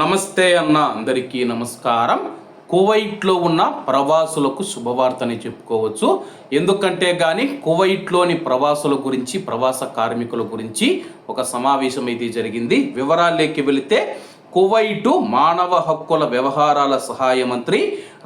నమస్తే అన్న అందరికీ నమస్కారం. కువైట్లో ఉన్న ప్రవాసులకు శుభవార్తని చెప్పుకోవచ్చు. ఎందుకంటే కానీ కువైట్లోని ప్రవాసుల గురించి ప్రవాస కార్మికుల గురించి ఒక సమావేశం అయితే జరిగింది. వివరాల్లోకి వెళితే కువైటు మానవ హక్కుల వ్యవహారాల సహాయ మంత్రి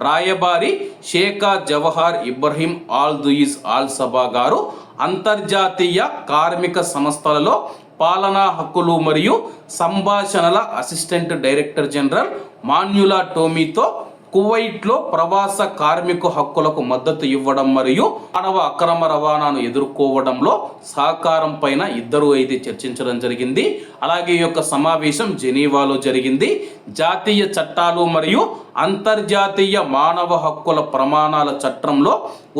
రాయబారి Sheikha Jawahar Ibrahim Al Duaij Al Sabah గారు అంతర్జాతీయ కార్మిక సంస్థలలో పాలనా హక్కులు మరియు సంభాషణల అసిస్టెంట్ డైరెక్టర్ జనరల్ మాన్యులా టోమీతో కువైట్లో ప్రవాస కార్మిక హక్కులకు మద్దతు ఇవ్వడం మరియు మానవ అక్రమ రవాణాను ఎదుర్కోవడంలో సహకారం పైన ఇద్దరు అయితే చర్చించడం జరిగింది. అలాగే ఈ యొక్క సమావేశం జెనీవాలో జరిగింది. జాతీయ చట్టాలు మరియు అంతర్జాతీయ మానవ హక్కుల ప్రమాణాల చట్టంలో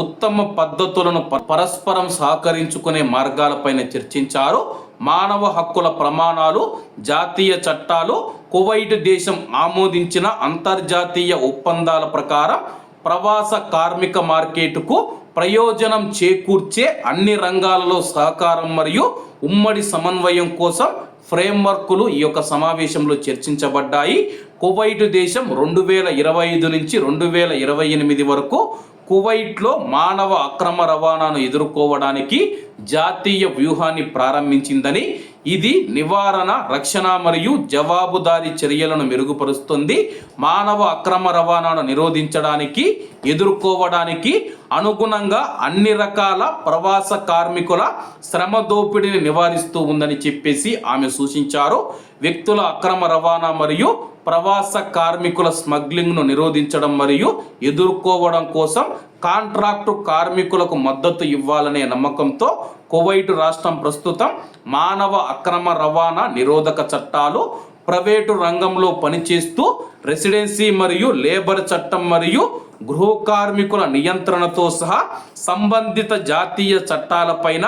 ఉత్తమ పద్ధతులను పరస్పరం సహకరించుకునే మార్గాలపైన చర్చించారు. మానవ హక్కుల ప్రమాణాలు జాతీయ చట్టాలు కువైట్ దేశం ఆమోదించిన అంతర్జాతీయ ఒప్పందాల ప్రకారం ప్రవాస కార్మిక మార్కెట్కు ప్రయోజనం చేకూర్చే అన్ని రంగాలలో సహకారం మరియు ఉమ్మడి సమన్వయం కోసం ఫ్రేమ్వర్క్లు ఈ యొక్క సమావేశంలో చర్చించబడ్డాయి. కువైట్ దేశం రెండు వేల ఇరవై ఐదు నుంచి రెండు వేల ఇరవై ఎనిమిది వరకు కువైట్లో మానవ అక్రమ రవాణాను ఎదుర్కోవడానికి జాతీయ వ్యూహాన్ని ప్రారంభించిందని ఇది నివారణ రక్షణ మరియు జవాబుదారీ చర్యలను మెరుగుపరుస్తుంది. మానవ అక్రమ రవాణాను నిరోధించడానికి ఎదుర్కోవడానికి అనుగుణంగా అన్ని రకాల ప్రవాస కార్మికుల శ్రమ దోపిడీని నివారిస్తూ ఉందని చెప్పేసి ఆమె సూచించారు. వ్యక్తుల అక్రమ రవాణా మరియు ప్రవాస కార్మికుల స్మగ్లింగ్ను నిరోధించడం మరియు ఎదుర్కోవడం కోసం కాంట్రాక్టు కార్మికులకు మద్దతు ఇవ్వాలనే నమ్మకంతో కువైట్ రాష్ట్రం ప్రస్తుతం మానవ అక్రమ రవాణా నిరోధక చట్టాలు ప్రైవేటు రంగంలో పనిచేస్తూ రెసిడెన్సీ మరియు లేబర్ చట్టం మరియు గృహ కార్మికుల నియంత్రణతో సహా సంబంధిత జాతీయ చట్టాలపైన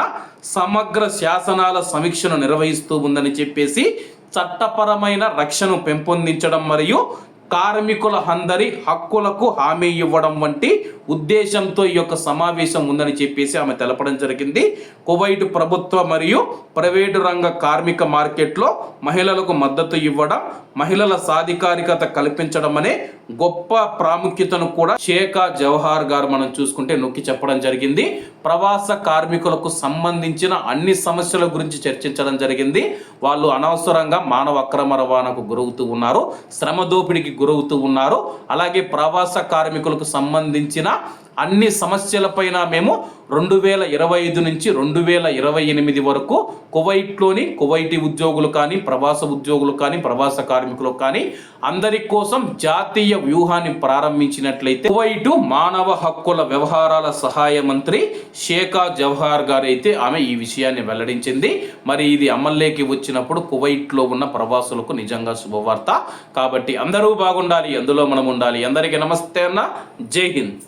సమగ్ర శాసనాల సమీక్షను నిర్వహిస్తూ ఉందని చెప్పేసి చట్టపరమైన రక్షణను పెంపొందించడం మరియు కార్మికుల అందరి హక్కులకు హామీ ఇవ్వడం వంటి ఉద్దేశంతో ఈ యొక్క సమావేశం ఉందని చెప్పేసి ఆమె తెలపడం జరిగింది. కువైట్ ప్రభుత్వ మరియు ప్రైవేటు రంగ కార్మిక మార్కెట్లో మహిళలకు మద్దతు ఇవ్వడం మహిళల సాధికారికత కల్పించడం అనే గొప్ప ప్రాముఖ్యతను కూడా షేకా జవహార్ గారు మనం చూసుకుంటే నొక్కి చెప్పడం జరిగింది. ప్రవాస కార్మికులకు సంబంధించిన అన్ని సమస్యల గురించి చర్చించడం జరిగింది. వాళ్ళు అనవసరంగా మానవ అక్రమ రవాణాకు గురవుతూ ఉన్నారు. శ్రమ దోపిడీకి గురవుతూ ఉన్నారు. అలాగే ప్రవాస కార్మికులకు సంబంధించిన అన్ని సమస్యలపైన మేము రెండు వేల ఇరవై ఐదు నుంచి రెండు వేల ఇరవై ఎనిమిది వరకు కువైట్లోని కువైటి ఉద్యోగులు కానీ ప్రవాస ఉద్యోగులు కానీ ప్రవాస కార్మికులు కానీ అందరి కోసం జాతీయ వ్యూహాన్ని ప్రారంభించినట్లయితే కువైటు మానవ హక్కుల వ్యవహారాల సహాయ మంత్రి షేఖా జవహార్ గారు అయితే ఆమె ఈ విషయాన్ని వెల్లడించింది. మరి ఇది అమల్లోకి వచ్చినప్పుడు కువైట్లో ఉన్న ప్రవాసులకు నిజంగా శుభవార్త. కాబట్టి అందరూ బాగుండాలి అందులో మనం ఉండాలి. అందరికీ నమస్తే అన్న. జై హింద్.